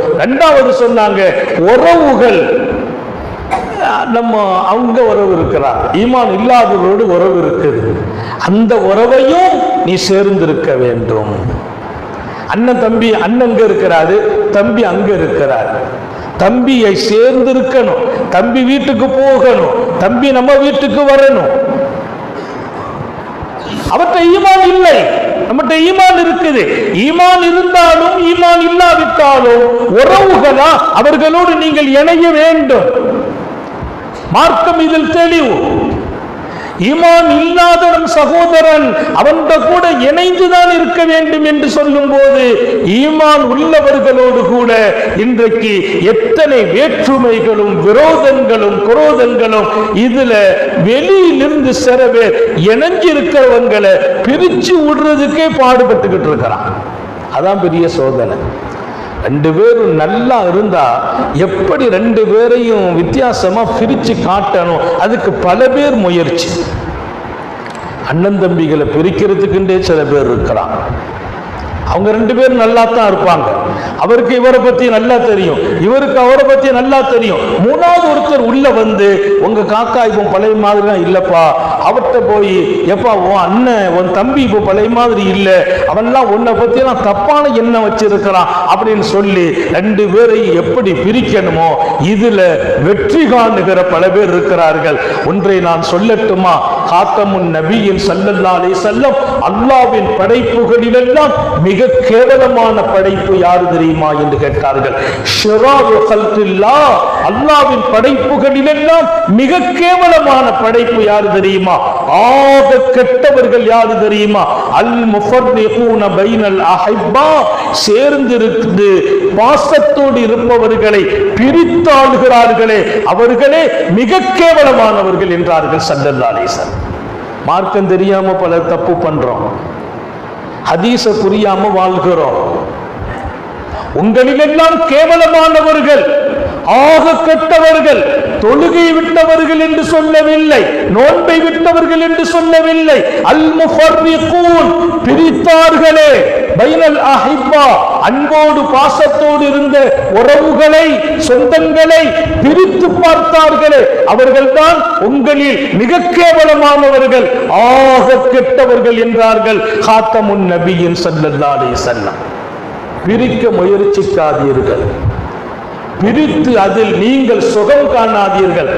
ரெண்டாவது சொன்னாங்க உறவுகள். நம்ம அவங்க உறவு இருக்கிறார் ஈமான் இல்லாதவரோடு உறவு இருக்குது. அந்த உறவையும் நீ சேர்ந்திருக்க வேண்டும். அண்ணன் தம்பி அண்ணன் அங்க இருக்கிறாரு தம்பி அங்க இருக்கிறார். தம்பியை சேர்ந்து இருக்கணும் தம்பி வீட்டுக்கு போகணும். தம்பி நம்ம வீட்டுக்கு வரணும். அவற்றை ஈமான் இல்லை. நம்மகிட்ட ஈமான் இருக்குது. ஈமான் இருந்தாலும் ஈமான் இல்லாவிட்டாலும் உறவுகளா அவர்களோடு நீங்கள் இணைய வேண்டும். மார்க்கம் இதில் தெளிவு. ஈமான் இல்லாத நம் சகோதரன் அவன் கூட இணைந்துதான் இருக்க வேண்டும் என்று சொல்லும் போது ஈமான் உள்ளவர்களோடு கூட இன்றைக்கு எத்தனை வேற்றுமைகளும் விரோதங்களும் குரோதங்களும் இதுல வெளியிலிருந்து சில பேர் இணைஞ்சிருக்கிறவங்களை பிரிச்சு விடுறதுக்கே பாடுபட்டுக்கிட்டு இருக்கிறான். அதான் பெரிய சோதனை. ரெண்டு பேரும் நல்லா இருந்தா எப்படி ரெண்டு பேரையும் வித்தியாசமா பிரிச்சு காட்டணும் அதுக்கு பல பேர் முயற்சி. அண்ணன் தம்பிகளை பிரிக்கிறதுக்குண்டே சில பேர் இருக்கிறான் அவங்க ரெண்டு பேரும் நல்லா தான் இருப்பாங்க. அவருக்கு இவரை பத்தி நல்லா தெரியும். இவருக்கு அவரை பத்தி நல்லா தெரியும். மூணாவது ஒருத்தர் உள்ள வந்து உங்க காக்கா இப்போ பழைய மாதிரி தான் இல்லப்பா. அவர்கிட்ட போய் எப்பா உன் அண்ணன் உன் தம்பி இப்போ பழைய மாதிரி இல்லை. அவன்லாம் உன்னை பத்தியெல்லாம் தப்பான எண்ணம் வச்சிருக்கிறான். அப்படின்னு சொல்லி ரெண்டு பேரையும் எப்படி பிரிக்கணுமோ இதுல வெற்றி காணுகிற பல பேர் இருக்கிறார்கள். ஒன்றை நான் சொல்லட்டுமா? காத்தமுன் நபியின் சல்லல்லா அலைஹி செல்லம் அல்லாவின் படைப்புகளிலெல்லாம் மிக கேவலமான படைப்பு யாரு தெரியுமா என்று கேட்டார்கள் ஷிராவு கல்கில்லா அல்லாவின் படைப்புகளிலெல்லாம் மிக கேவலமான படைப்பு யாரு தெரியுமா? ஆக கெட்டவர்கள் யாரு தெரியுமா? அல் முஃபர்ரிகூன பைனல் அஹிப்பா சேர்ந்திருந்து பாசத்தோடு இருப்பவர்களை பிரித்தாளுகிறார்களே அவர்களே மிக கேவலமானவர்கள் என்றார்கள் சல்லல்லா அலைஹி மார்க்கம் தெரியாம பல தப்பு பண்றோம். ஹதீச புரியாம வாழ்கிறோம். உங்களிலெல்லாம் கேவலமானவர்கள் ஆக கெட்டவர்கள் தொழுகை விட்டவர்கள் என்று சொல்லவில்லை நோன்பை விட்டவர்கள் என்று சொல்லவில்லை. அல் முஃபர்ரிகூன் பிரித்தார்களே பைனல் அஹிப்பா அன்போடு பாசத்தோடு இருந்த உறவுகளை சொந்தங்களை பிரித்து பார்த்தார்களே. அவர்கள்தான் உங்களில் மிக கேவலமானவர்கள் ஆக கெட்டவர்கள் என்றார்கள். ஹாத்தமுன் நபியின் ஸல்லல்லாஹு செல்லம் பிரிக்க முயற்சிக்காதீர்கள். பிரித்து அதில் நீங்கள் சுகம் காணாதீர்கள்.